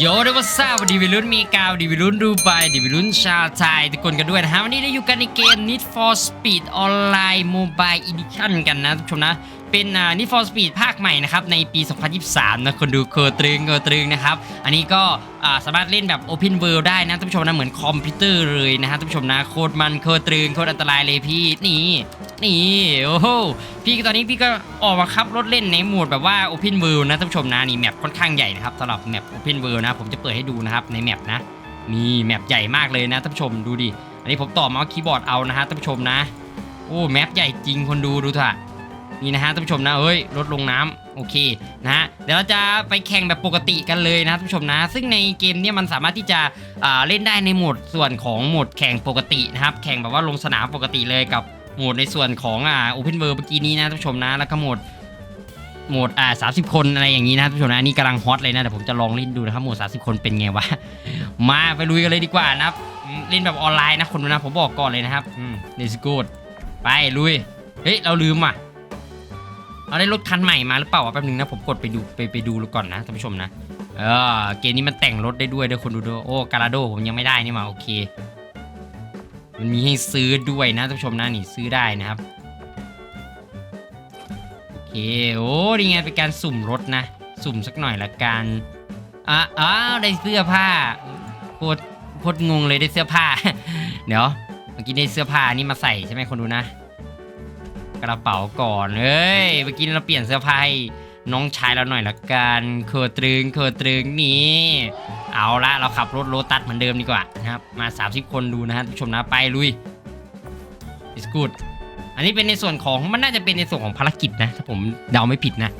โยเดวัสซาวัสดีวิลุนมีกาวดีวิลุนดูไบดีวิลุนชาไทยทุกคนกันด้วยนะฮะวันนี้เราอยู่กันในเกม Need for Speed Online Mobile Edition กันนะทุกชมนะ เป็นอ่า Need for Speed ภาคใหม่นะครับในปี 2023 นะคนดูเคอตรึงเคอตรึงนะครับ อันนี้ก็สามารถเล่นแบบ Open World ได้นะท่านผู้ชมนะเหมือนคอมพิวเตอร์เลยนะฮะท่านผู้ชมนะโคตรมันเคอตรึงโคตรอันตรายเลยพี่นี่นี่โอ้โหพี่ตอนนี้พี่ก็ออกมาขับรถเล่นในโหมดแบบว่า Open World นะท่านผู้ชมนะนี่แมปค่อนข้างใหญ่นะครับสำหรับแมป Open World นะผมจะเปิดให้ดูนะครับในแมปนะนี่แมปใหญ่มากเลยนะท่านผู้ชมดูดิอันนี้ผมต่อเมาส์คีย์บอร์ดเอานะฮะท่านผู้ชมนะโอ้แมปใหญ่จริงคนดูดูเถอะ นี่นะฮะท่านผู้ชมนะเอ้ยรถลงน้ำโอเคนะฮะเดี๋ยวเราจะไปแข่งแบบปกติกันเลยนะท่านผู้ชมนะ ซึ่งในเกมเนี้มันสามารถที่จะเล่นได้ในโหมดส่วนของโหมดแข่งปกตินะครับแข่งแบบว่าลงสนามปกติเลยกับโหมดในส่วนของอ่า Open World เมื่อกี้นี้นะท่านผู้ชมนะแล้วก็โหมดโหมดอ่าสาคนอะไรอย่างนี้นะท่านผู้ชมนะอันนี่กำลังฮอตเลยนะเดี๋ยวผมจะลองเล่นดูนะครับโหมด 30 คนเป็นไงวะมาไปลุยกันเลยดีกว่านะครับเล่นแบบออนไลน์นะคนดูนะผมบอกก่อนเลยนะครับอืม let's go ไปลุยเฮ้ยเราลืมอะ เราได้รถคันใหม่มาหรือเปล่าวะแป๊บนึงนะผมกดไปดูไปไปดูก่อนนะท่านผู้ชมนะเออเกมนี้มันแต่งรถได้ด้วยเด้วยคนดูด้วยโอ้การาโดผมยังไม่ได้นี่มาโอเค มันมีให้ซื้อด้วยนะท่านผู้ชมนะนี่ซื้อได้นะครับโอเคโอ้นี่ไงเป็นการสุ่มรถนะ สุ่มสักหน่อยละกันอะอ้าวได้เสื้อผ้าโคตรโคตรงงเลยได้เสื้อผ้า เดี๋ยวเมื่อกี้ได้เสื้อผ้านี่มาใส่ใช่ไหมคนดูนะ กระเป๋าก่อนเฮ้ยเมื่อกี้เราเปลี่ยนเสื้อผ้าให้น้องชายเราหน่อยละกันเคอตรึงเคอตรึงนี่เอาละเราขับรถโลตัสเหมือนเดิมดีกว่านะครับมา 30 คนดูนะฮะท่านผู้ชมนะไปลุย is good อันนี้เป็นในส่วนของมันน่าจะเป็นในส่วนของภารกิจนะถ้าผมเดาไม่ผิดนะ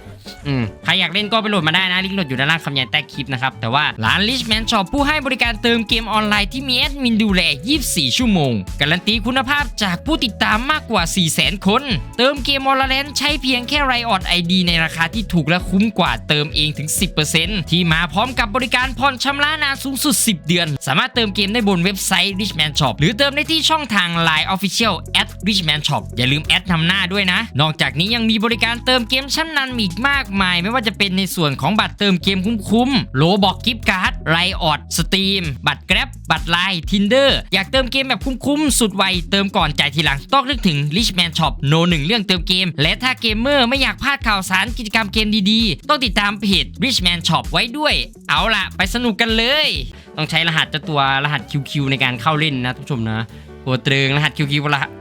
อืมใครอยากเล่นก็ไปโหลดมาได้นะ ลิงก์โหลดอยู่ด้านล่างคำยันใต้คลิปนะครับ แต่ว่าร้าน Richman Shop ผู้ให้บริการเติมเกมออนไลน์ที่มีแอดมินดูแล 24 ชั่วโมง การันตีคุณภาพจากผู้ติดตามมากกว่า 400,000 คน เติมเกมออนไลน์ใช้เพียงแค่ไรออดไอดีในราคาที่ถูกและคุ้มกว่าเติมเองถึง 10%ที่มาพร้อมกับบริการผ่อนชำระนานสูงสุด 10 เดือน สามารถเติมเกมได้บนเว็บไซต์ Richman Shop หรือเติมได้ที่ช่องทาง Line Official at Richman Shop อย่าลืมแอดนำหน้าด้วยนะ นอกจากนี้ยังมีบริการเติมเกมชั้นนำอีกมากมาย ไม่ว่าจะเป็นในส่วนของบัตรเติมเกมคุ้มๆโลบอกกิฟต์การ์ดไรออดสตรีมบัตรแกร็บบัตรไลน์ทินเดอร์อยากเติมเกมแบบคุ้มๆสุดไวเติมก่อนจ่ายทีหลังต้องนึกถึง Richman Shop โนหนึ่งเรื่องเติมเกม และถ้าเกมเมอร์ไม่อยากพลาดข่าวสารกิจกรรมเกมดีๆ ต้องติดตามเพจ Richman Shop ไว้ด้วย เอาล่ะ ไปสนุกกันเลย ต้องใช้รหัสเจ้าตัวรหัส QQ ในการเข้าเล่นนะทุกผู้ชมนะโหตรึงรหัส QQ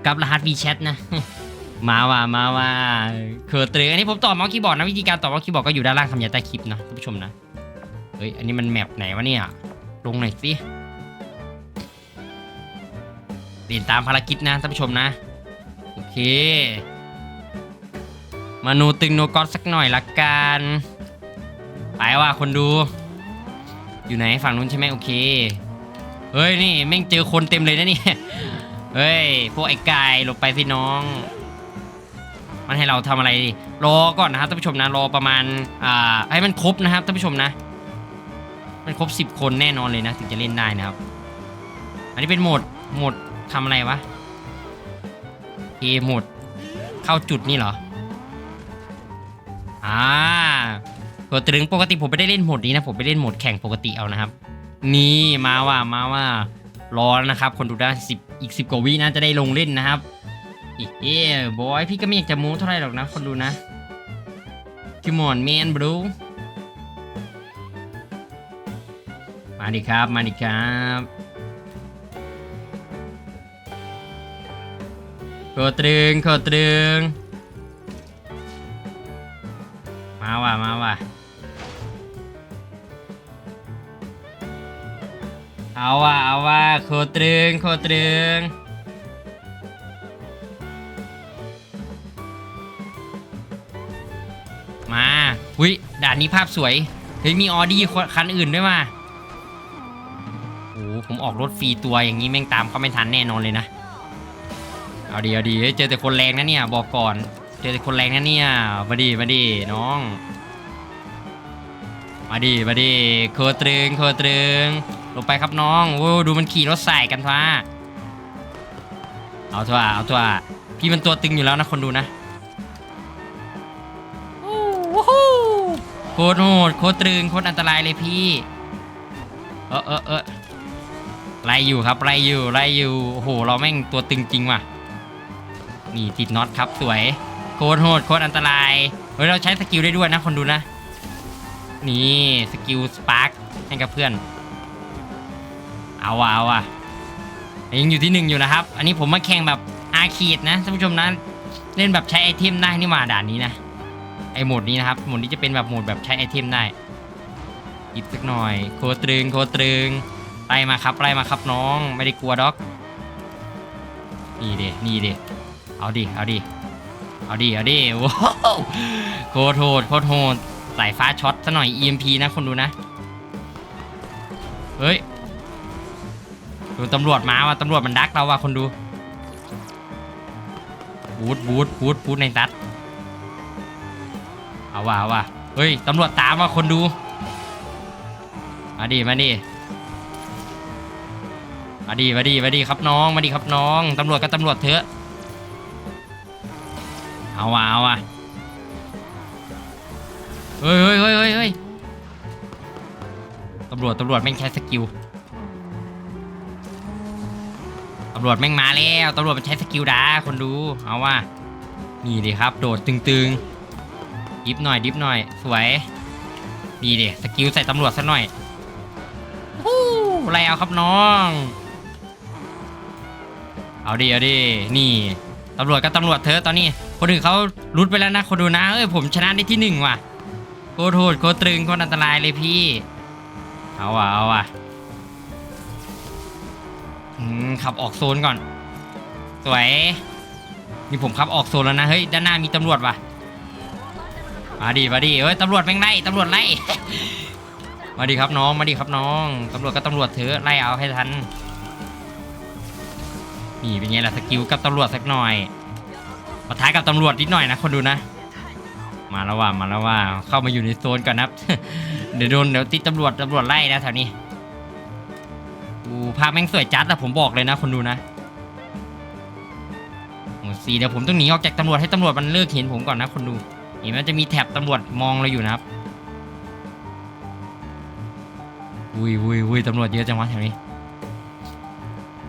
กับรหัส WeChat นะ มาว่ามาว่าเคอร์ตรอันนี้ผมตอเมาส์คีย์บอร์ดนะวิธีการตอเมาส์คีย์บอร์ดก็อยู่ด้านล่างคำยาใต้คลิปนะท่านผู้ชมนะเฮ้ยอันนี้มันแมปไหนวะเนี่ยลงหน่อยสิเปลี่ยนตามภารกิจนะท่านผู้ชมนะโอเคมานูตึงโนกอสักหน่อยละกันไปว่าคนดู อยู่ไหนฝั่งนู้นใช่ไหมโอเคเฮ้ยนี่แม่งเจอคนเต็มเลยนะเนี่ยเฮ้ยพวกไอ้กายหลบไปสิน้อง มันให้เราทำอะไรดิรอก่อนนะครับท่านผู้ชมนะรอประมาณอ่าให้มันครบนะครับท่านผู้ชมนะ มันครบ 10 คนแน่นอนเลยนะถึงจะเล่นได้นะครับ อันนี้เป็นโหมดโหมดทำอะไรวะเอโหมดเข้าจุดนี่เหรออ่าตัวตึงปกติผมไม่ได้เล่นโหมดนี้นะผมไปเล่นโหมดแข่งปกติเอานะครับ นี่มาว่ามาว่ารอแล้วนะครับ คนดูได้สิบอีกสิบกว่าวินะจะได้ลงเล่นนะครับ เอ้บอยพี่ก็ไม่อยากจะมูเท่าไหร่หรอกนะคนดูนะ Come on man bro มาดิครับ มาดิครับโคตรึงโคตรึง มาว่ะ มาว่ะ เอาว่ะ เอาว่ะโคตรึงโคตรึงานนี้ภาพสวย เฮ้ยมีออดี้คันอื่นด้วยมาโอ้ผมออกรถฟรีตัวอย่างนี้แม่งตามเขาไม่ทันแน่นอนเลยนะ เอาดีเอาดีเจอแต่คนแรงนะเนี่ยบอกก่อน เจอแต่คนแรงนะเนี่ยมาดีมาดีน้อง มาดีมาดีโคตรึงโคตรึงลงไปครับน้องโอ้ดูมันขี่รถใส่กันฟ้าเอาตัวเอาตัวพี่มันตัวตึงอยู่แล้วนะคนดูนะ โคตรโหดโคตรตรึงโคตรอันตรายเลยพี่เออเออเออไล่อยู่ครับไล่อยู่ไล่อยู่โอ้โหเราแม่งตัวตึงจริงว่ะนี่ติดน็อตครับสวยโคตรโหดโคตรอันตรายเฮ้ยเราใช้สกิลได้ด้วยนะคนดูนะ นี่สกิลสปาร์กให้กับเพื่อน เอาว่ะเอาว่ะยังอยู่ที่หนึ่งอยู่นะครับ อันนี้ผมมาแข่งแบบอาคีดนะท่านผู้ชมนะเล่นแบบใช้ไอเทมได้นี่มาด่านนี้นะ ไอโหมดนี้นะครับโหมดนี้จะเป็นแบบโหมดแบบใช้ไอเทมได้หยิบสักหน่อย โคตรึงโคตรึงไล่มาครับไล่มาครับน้องไม่ได้กลัวด็อก นี่เดนี่เดเอาดิเอาดิเอาดิเอาดิว้าวโคตรโหดโคตรโหดสายฟ้าช็อตซะหน่อย EMP นะคนดูนะเฮ้ยดูตำรวจมาว่ะตำรวจมันดักเราว่ะคนดูบูทบูทบูทบูทในตัด เอาว่ะเอาว่ะเฮ้ยตำรวจตามว่ะคนดูมาดิมาดิมาดิมาดิมาดิครับน้องมาดิครับน้องตำรวจก็ตำรวจเถอะเอาว่ะเอาว่ะเฮ้ยเฮ้ยเฮ้ยเฮ้ยเฮ้ยตำรวจตำรวจแม่งใช้สกิลตำรวจแม่งมาแล้วตำรวจมันใช้สกิลดาคนดูเอาว่านี่ดิครับ โดดตึงๆ ดิฟหน่อยดิฟหน่อย สวยนี่ดิสกิลใส่ตำรวจซะหน่อยฮู้แล้วครับน้อง เอาดิเอาดินี่ตำรวจก็ตำรวจเธอตอนนี้ คนอื่นเขารุดไปแล้วนะคนดูนะเอ้ยผมชนะได้ที่หนึ่งว่ะโคตรโหดโคตรตรึงโคตรอันตรายเลยพี่ เอาว่ะเอาว่ะขับออกโซนก่อน สวย นี่ผมขับออกโซนแล้วนะ เฮ้ย ด้านหน้ามีตำรวจว่ะ มาดิมาดิเฮ้ยตำรวจแม่งไล่ตำรวจไล่ มาดิครับน้องมาดิครับน้องตำรวจก็ตำรวจเถอะไล่เอาให้ทันนี่เป็นไงล่ะสกิลกับตำรวจสักหน่อยปะท้ายกับตำรวจนิดหน่อยนะคนดูนะ มาแล้วว่ามาแล้วว่าเข้ามาอยู่ในโซนก่อนนะเดี๋ยวโดนเดี๋ยวติดตำรวจตำรวจไล่นะแถวนี้ดูภาพแม่งสวยจัดอะผมบอกเลยนะคนดูนะโอ้สีเดี๋ยวผมต้องหนีออกจากตำรวจให้ตำรวจมันเลิกเห็นผมก่อนนะคนดู เห็นมันจะมีแถบตำรวจมองเราอยู่นะครับอุ้ยอุ้ยอุ้ยตำรวจเยอะจังวะแถวนี้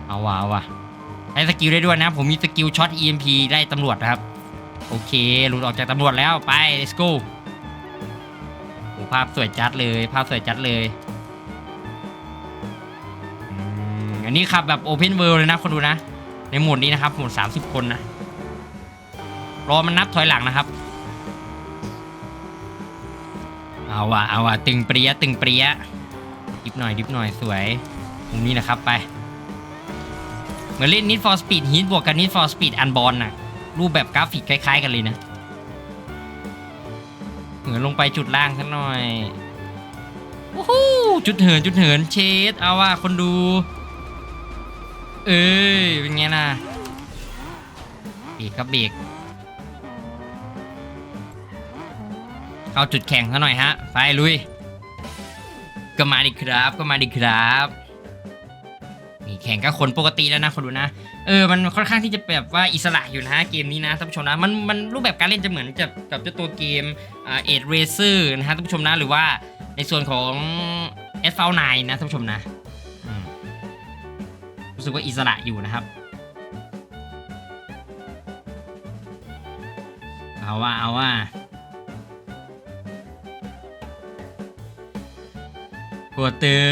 เอาว่ะเอาว่ะใช้สกิลได้ด้วยนะ ผมมีสกิลช็อต EMP ได้ตำรวจนะครับ โอเค หลุดออกจากตำรวจแล้วไป let's go โอ้ภาพสวยจัดเลย ภาพสวยจัดเลยอันนี้ขับแบบ Open World เลยนะคนดูนะ ในโหมดนี้นะครับโหมด 30 คนนะ รอมันนับถอยหลังนะครับ เอาว่ะเอาว่ะตึงเปรี้ยตึงเปรี้ยดิบหน่อยดิบหน่อยสวยตรงนี้นะครับไปเหมือนเล่น Need for Speed Heat บวกกับ Need for Speed Unborn น่ะรูปแบบกราฟิกคล้าย ๆ กันเลยนะเหือนลงไปจุดล่างสักหน่อยโอ้โหจุดเหินจุดเหินเชดเอาว่าคนดู เอ้ยเป็นไงล่ะเบรกครับเบรก เข้าจุดแข่งซะหน่อยฮะ ไปลุย ก็มาดิครับ ก็มาดิครับนี่แข่งกับคนปกติแล้วนะคนดูนะ เออ มันค่อนข้างที่จะแบบว่าอิสระอยู่นะเกมนี้นะท่านผู้ชมนะ มัน มันรูปแบบการเล่นจะเหมือนกับเจ้าตัวเกมเอ็ดเรเซอร์นะฮะท่านผู้ชมนะ หรือว่าในส่วนของ s อ9นะท่านผู้ชมนะรู้สึกว่าอิสระอยู่นะครับ เอาว่าเอาว่า หัวตือ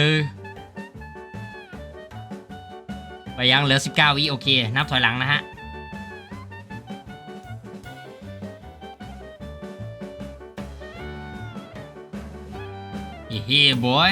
ไปยังเหลือ 19 วิโอเค นับถอยหลังนะฮะ เฮ้ยบอย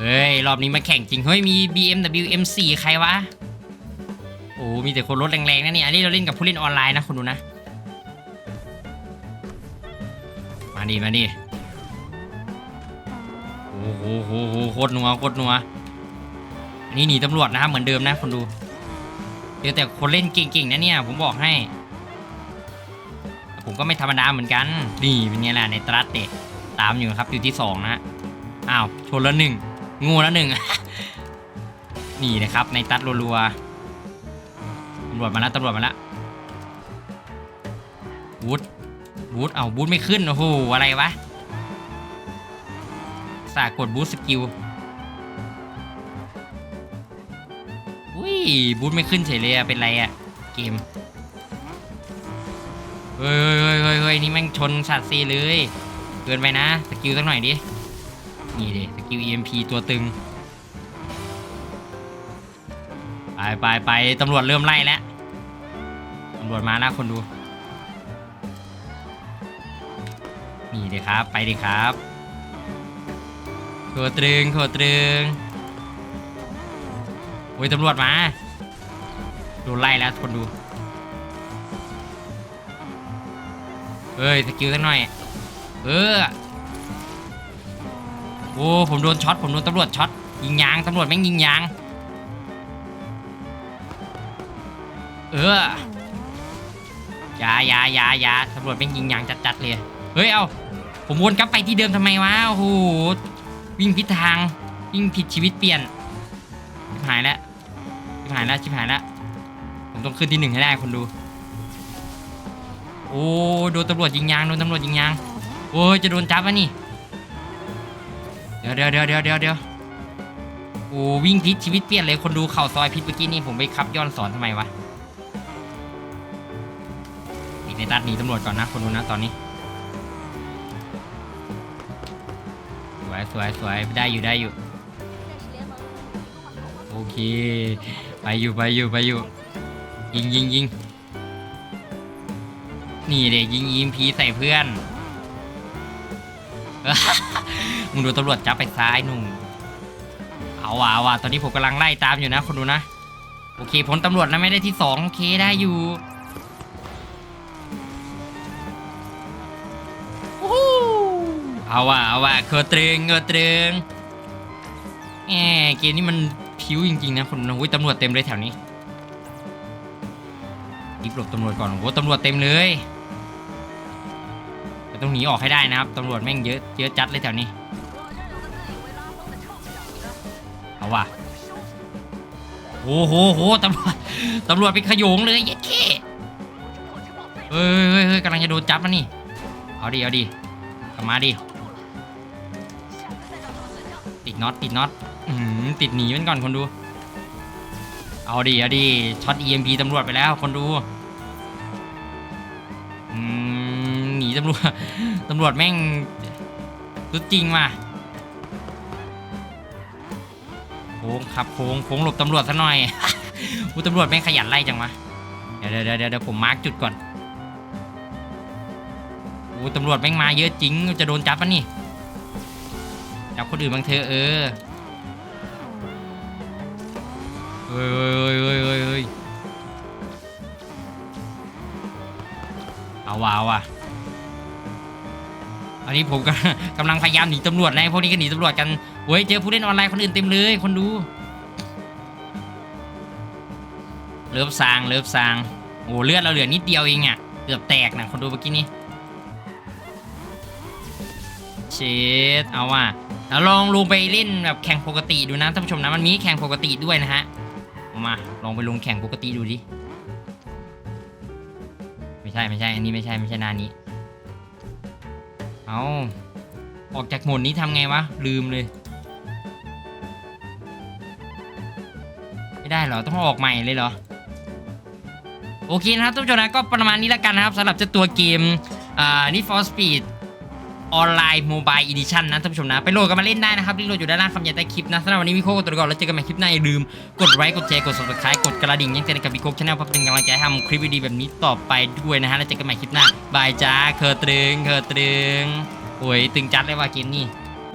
เฮ้ย รอบนี้มาแข่งจริง เฮ้ย มี BMW M4 ใครวะ โอ้ มีแต่คนรถแรงๆนะเนี่ย อันนี้เราเล่นกับผู้เล่นออนไลน์นะคุณดูนะ มาดิมาดิโอ้โหโหโหโคตรนัวโคตรนัว อันนี้หนีตำรวจนะครับเหมือนเดิมนะคนดูเดี๋ยวแต่คนเล่นเก่งๆนะเนี่ย ผมบอกให้ ผมก็ไม่ธรรมดาเหมือนกัน นี่เป็นไงล่ะในตรัสเด็ตามอยู่ครับอยู่ที่สองนะอ้าวชนล้วหนึ่ง งูแล้วหนึ่ง นี่นะครับ ในตัดรัวๆตำรวจมาแล้วตำรวจมาแล้ววูดวูดเอาวูดไม่ขึ้น โอ้โห อะไรวะ สากดบูสสกิลอุ้ยบูทไม่ขึ้นเฉยเลยอะเป็นไรอะเกมเฮ้ยเฮ้ยเฮ้ยเฮ้ยนี่แม่งชนสัตว์ซีเลย เกินไปนะ สกิลสักหน่อยดิ นี่ดิสกิล EMP ตัวตึง ไปไปไปตำรวจเริ่มไล่แล้ว ตำรวจมาแล้วคนดู นี่ดิครับ ไปดิครับโคตรึงโคตรึงโอ้ยตำรวจมาโดนไล่แล้วคนดูเฮ้ยสกิลสักหน่อย เออ โอ้ผมโดนช็อตผมโดนตำรวจช็อตยิงยางตำรวจแม่งยิงยางเออยายายายาตำรวจแม่งยิงยางจัดๆเลยเฮ้ยเอาผมวนกลับไปที่เดิมทำไมวะโอ้โหวิ่งผิดทางวิ่งผิดชีวิตเปลี่ยนชิบหายแล้วชิบหายแล้วชิบหายแล้วผมต้องขึ้นที่หนึ่งให้ได้คนดู โอ้โดนตำรวจยิงยางโดนตำรวจยิงยางโอ้ยจะโดนจับวะนี่ ดี๋ยวเดี๋ยวเดี๋ยวเดี๋ยวเดี๋ยวเดี๋ยวโอ้วิ่งพิษชีวิตเปลี่ยนเลยคนดูเข่าซอยพิษเมื่อกี้นี่ผมไปขับย้อนสอนทำไมวะอีกในตัดหนีตำรวจก่อนนะคนดูนะตอนนี้ สวยสวยสวยได้อยู่ได้อยู่ โอเค ไปอยู่ไปอยู่ไปอยู่ยิงยิงยิงนี่เด็กยิงยิงพีใส่เพื่อน มึงดูตำรวจจับไปซ้ายหนุ่มเอาว่ะเอาว่ะตอนนี้ผมกำลังไล่ตามอยู่นะคนดูนะโอเคผลตำรวจนะไม่ได้ที่สองโอเคได้อยู่เอาว่ะเอาว่ะเคอตรึงเคอตรึงแหมเกมนี้มันผิวจริงๆนะคนดูอุ้ยตำรวจเต็มเลยแถวนี้รีบหลบตำรวจก่อนโอ้โหตำรวจเต็มเลยต้องหนีออกให้ได้นะครับตำรวจแม่งเยอะเยอะจัดเลยแถวนี้ เอาว่ะโอ้โหโหตำรวจตำรวจเป็นขยงเลยเย็ดเข้เฮ้ยเฮ้ยเฮ้ยกำลังจะโดนจับแล้วนี่ เอาดิเอาดิกลับมาดิติดน็อตติดน็อตอื้อหือติดหนีมันก่อนคนดู เอาดิเอาดิช็อต EMP ตำรวจไปแล้วคนดูอืมหนีตำรวจตำรวจแม่งสุดจริงว่ะ ค้งครับโค้งโค้งหลบตำรวจซะหน่อยอุยตำรวจแม่งขยันไล่จังวะเดี๋ยวเดี๋ยวเดี๋ยวผมมาร์กจุดก่อนโอ้ตำรวจแม่งมาเยอะจริงจะโดนจับปะนี่จับคนอื่นบางเธอเออเฮ้ยเฮ้ยเฮ้ยเฮ้ยเฮ้ยเอาว่ะเอาว่ะ อันนี้ผมก็กำลังพยายามหนีตำรวจนะพวกนี้ก็หนีตำรวจกันเฮ้ยเจอผู้เล่นออนไลน์คนอื่นเต็มเลยคนดู เลิฟซางเลิฟซางโอ้เลือดเราเหลือนิดเดียวเองอะเกือบแตกนะคนดูเมื่อกี้นี้เชดเอาว่ะแล้วลองลงไปเล่นแบบแข่งปกติดูนะท่านผู้ชมนะมันมีแข่งปกติด้วยนะฮะมาลองไปลงแข่งปกติดูดิไม่ใช่ไม่ใช่อันนี้ไม่ใช่ไม่ใช่หนานี้ เอาออกจากโหมดนี้ทำไงวะ ลืมเลย ไม่ได้เหรอ ต้องออกใหม่เลยเหรอ โอเคนะครับทุกผู้ชมนะก็ประมาณนี้แล้วกันนะครับสำหรับเจ้าตัวเกมอ่านี่ for Speed ออนไลน์โมบายอีดิชันนะท่านผู้ชมนะ ไปโหลดกันมาเล่นได้นะครับลิงก์โหลดอยู่ด้านล่างคำยันใต้คลิปนะสำหรับวันนี้วิโคกตัวก่อนแล้วเจอกันใหม่คลิปหน้าอย่าลืม กดไลค์กดแชร์กด subscribe กดกระดิ่งยังเตือนกับวิโคกชาแนลเพื่อเป็นกำลังใจให้ทำคลิปดีๆแบบนี้ต่อไปด้วยนะฮะแล้วเจอกันใหม่คลิปหน้าบายจ้าเคอตรึงเคอตรึงโอ้ยตึงจัดเลยว่าเกมนี้